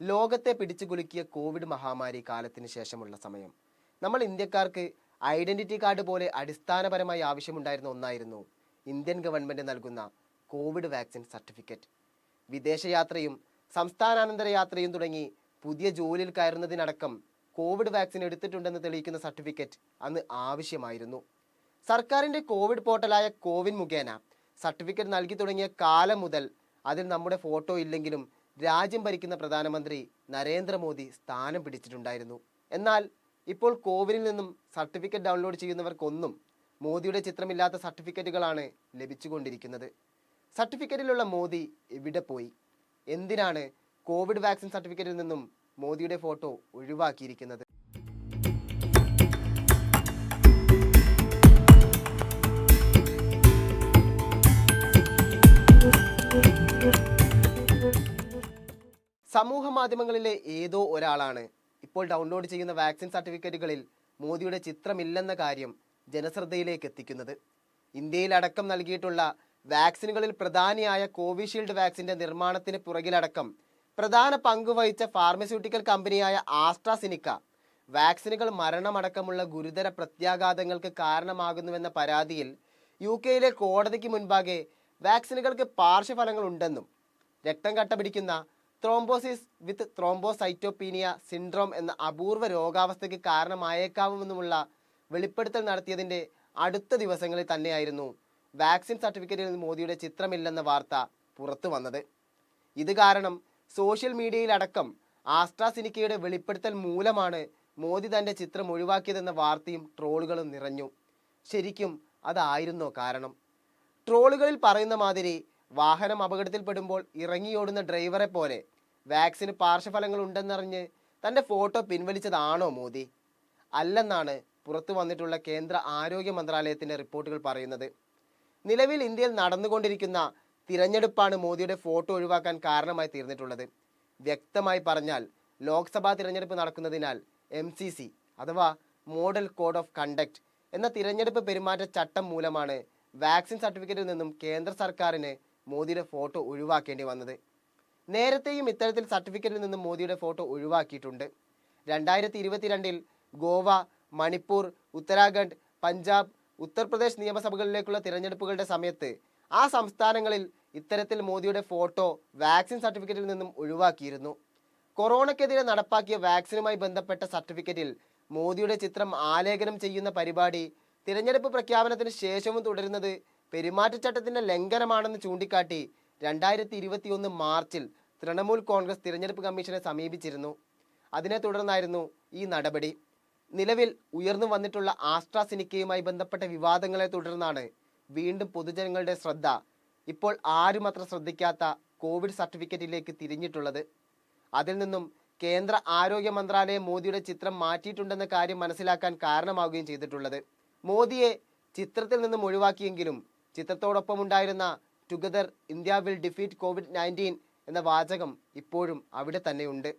ലോകത്തെ പിടിച്ചു കുലുക്കിയ കോവിഡ് മഹാമാരി കാലത്തിന് ശേഷമുള്ള സമയം. നമ്മൾ ഇന്ത്യക്കാർക്ക് ഐഡന്റിറ്റി കാർഡ് പോലെ അടിസ്ഥാനപരമായി ആവശ്യമുണ്ടായിരുന്ന ഒന്നായിരുന്നു ഇന്ത്യൻ ഗവൺമെന്റ് നൽകുന്ന കോവിഡ് വാക്സിൻ സർട്ടിഫിക്കറ്റ്. വിദേശയാത്രയും സംസ്ഥാനാനന്തര യാത്രയും തുടങ്ങി പുതിയ ജോലിയിൽ കയറുന്നതിനടക്കം കോവിഡ് വാക്സിൻ എടുത്തിട്ടുണ്ടെന്ന് തെളിയിക്കുന്ന സർട്ടിഫിക്കറ്റ് അന്ന് ആവശ്യമായിരുന്നു. സർക്കാരിന്റെ കോവിഡ് പോർട്ടലായ കോവിൻ മുഖേന സർട്ടിഫിക്കറ്റ് നൽകി തുടങ്ങിയ കാലം മുതൽ അതിൽ നമ്മുടെ ഫോട്ടോ ഇല്ലെങ്കിലും രാജ്യം ഭരിക്കുന്ന പ്രധാനമന്ത്രി നരേന്ദ്രമോദി സ്ഥാനം പിടിച്ചിട്ടുണ്ടായിരുന്നു. എന്നാൽ ഇപ്പോൾ കോവിനിൽ നിന്നും സർട്ടിഫിക്കറ്റ് ഡൗൺലോഡ് ചെയ്യുന്നവർക്കൊന്നും മോദിയുടെ ചിത്രമില്ലാത്ത സർട്ടിഫിക്കറ്റുകളാണ് ലഭിച്ചുകൊണ്ടിരിക്കുന്നത്. സർട്ടിഫിക്കറ്റിലുള്ള മോദി എവിടെ പോയി? എന്തിനാണ് കോവിഡ് വാക്സിൻ സർട്ടിഫിക്കറ്റിൽ നിന്നും മോദിയുടെ ഫോട്ടോ ഒഴിവാക്കിയിരിക്കുന്നത്? സമൂഹ മാധ്യമങ്ങളിലെ ഏതോ ഒരാളാണ്. ഇപ്പോൾ ഡൗൺലോഡ് ചെയ്യുന്ന വാക്സിൻ സർട്ടിഫിക്കറ്റുകളിൽ മോദിയുടെ ചിത്രമില്ലെന്ന കാര്യം ജനശ്രദ്ധയിലേക്ക് എത്തിക്കുന്നത്. ഇന്ത്യയിൽ അടക്കം നൽകിയിട്ടുള്ള വാക്സിനുകളിൽ പ്രധാനിയായ കോവിഷീൽഡ് വാക്സിന്റെ നിർമ്മാണത്തിന് പുറകിലടക്കം പ്രധാന പങ്ക് വഹിച്ച ഫാർമസ്യൂട്ടിക്കൽ കമ്പനിയായ ആസ്ട്രാസിനിക്ക വാക്സിനുകൾ മരണമടക്കമുള്ള ഗുരുതര പ്രത്യാഘാതങ്ങൾക്ക് കാരണമാകുന്നുവെന്ന പരാതിയിൽ യു കെയിലെ കോടതിക്ക് മുൻപാകെ വാക്സിനുകൾക്ക് പാർശ്വഫലങ്ങളുണ്ടെന്നും രക്തം കട്ട പിടിക്കുന്ന ത്രോംബോസിസ് വിത്ത് ത്രോംബോസൈറ്റോപീനിയ സിൻഡ്രോം എന്ന അപൂർവ രോഗാവസ്ഥയ്ക്ക് കാരണമായേക്കാവുമെന്നുമുള്ള വെളിപ്പെടുത്തൽ നടത്തിയതിന്റെ അടുത്ത ദിവസങ്ങളിൽ തന്നെയായിരുന്നു വാക്സിൻ സർട്ടിഫിക്കറ്റിൽ നിന്ന് മോദിയുടെ ചിത്രമില്ലെന്ന വാർത്ത പുറത്തു വന്നത്. ഇത് കാരണം സോഷ്യൽ മീഡിയയിലടക്കം ആസ്ട്രാസിനിക്കയുടെ വെളിപ്പെടുത്തൽ മൂലമാണ് മോദി തന്റെ ചിത്രം ഒഴിവാക്കിയതെന്ന വാർത്തയും ട്രോളുകളും നിറഞ്ഞു. ശരിക്കും അതായിരുന്നോ കാരണം? ട്രോളുകളിൽ പറയുന്ന മാതിരി വാഹനം അപകടത്തിൽപ്പെടുമ്പോൾ ഇറങ്ങിയോടുന്ന ഡ്രൈവറെ പോലെ വാക്സിന് പാർശ്വഫലങ്ങൾ ഉണ്ടെന്നറിഞ്ഞ് തന്റെ ഫോട്ടോ പിൻവലിച്ചതാണോ മോദി? അല്ലെന്നാണ് പുറത്തു വന്നിട്ടുള്ള കേന്ദ്ര ആരോഗ്യ മന്ത്രാലയത്തിന്റെ റിപ്പോർട്ടുകൾ പറയുന്നത്. നിലവിൽ ഇന്ത്യയിൽ നടന്നുകൊണ്ടിരിക്കുന്ന തിരഞ്ഞെടുപ്പാണ് മോദിയുടെ ഫോട്ടോ ഒഴിവാക്കാൻ കാരണമായി തീർന്നിട്ടുള്ളത്. വ്യക്തമായി പറഞ്ഞാൽ ലോക്സഭാ തിരഞ്ഞെടുപ്പ് നടക്കുന്നതിനാൽ എം സി സി അഥവാ മോഡൽ കോഡ് ഓഫ് കണ്ടക്ട് എന്ന തിരഞ്ഞെടുപ്പ് പെരുമാറ്റ ചട്ടം മൂലമാണ് വാക്സിൻ സർട്ടിഫിക്കറ്റിൽ നിന്നും കേന്ദ്ര സർക്കാരിന് മോദിയുടെ ഫോട്ടോ ഒഴിവാക്കേണ്ടി വന്നത്. നേരത്തെയും ഇത്തരത്തിൽ സർട്ടിഫിക്കറ്റിൽ നിന്ന് മോദിയുടെ ഫോട്ടോ ഒഴിവാക്കിയിട്ടുണ്ട്. രണ്ടായിരത്തി ഇരുപത്തിരണ്ടിൽ ഗോവ മണിപ്പൂർ ഉത്തരാഖണ്ഡ് പഞ്ചാബ് ഉത്തർപ്രദേശ് നിയമസഭകളിലേക്കുള്ള തിരഞ്ഞെടുപ്പുകളുടെ സമയത്ത് ആ സംസ്ഥാനങ്ങളിൽ ഇത്തരത്തിൽ മോദിയുടെ ഫോട്ടോ വാക്സിൻ സർട്ടിഫിക്കറ്റിൽ നിന്നും ഒഴിവാക്കിയിരുന്നു. കൊറോണയ്ക്കെതിരെ നടപ്പാക്കിയ വാക്സിനുമായി ബന്ധപ്പെട്ട സർട്ടിഫിക്കറ്റിൽ മോദിയുടെ ചിത്രം ആലേഖനം ചെയ്യുന്ന പരിപാടി തിരഞ്ഞെടുപ്പ് പ്രഖ്യാപനത്തിന് ശേഷവും തുടരുന്നത് പെരുമാറ്റച്ചട്ടത്തിന്റെ ലംഘനമാണെന്ന് ചൂണ്ടിക്കാട്ടി രണ്ടായിരത്തി ഇരുപത്തിയൊന്ന് മാർച്ചിൽ തൃണമൂൽ കോൺഗ്രസ് തിരഞ്ഞെടുപ്പ് കമ്മീഷനെ സമീപിച്ചിരുന്നു. അതിനെ തുടർന്നായിരുന്നു ഈ നടപടി. നിലവിൽ ഉയർന്നു വന്നിട്ടുള്ള ആസ്ട്രാസിനിക്കയുമായി ബന്ധപ്പെട്ട വിവാദങ്ങളെ തുടർന്നാണ് വീണ്ടും പൊതുജനങ്ങളുടെ ശ്രദ്ധ ഇപ്പോൾ ആരും അത്ര ശ്രദ്ധിക്കാത്ത കോവിഡ് സർട്ടിഫിക്കറ്റിലേക്ക് തിരിഞ്ഞിട്ടുള്ളത്. അതിൽ നിന്നും കേന്ദ്ര ആരോഗ്യ മന്ത്രാലയം മോദിയുടെ ചിത്രം മാറ്റിയിട്ടുണ്ടെന്ന കാര്യം മനസ്സിലാക്കാൻ കാരണമാവുകയും ചെയ്തിട്ടുള്ളത്. മോദിയെ ചിത്രത്തിൽ നിന്നും ഒഴിവാക്കിയെങ്കിലും ചിത്രത്തോടൊപ്പം ഉണ്ടായിരുന്ന together India will defeat Covid nineteen എന്ന വാചകം ഇപ്പോഴും അവിടെ തന്നെയുണ്ട്.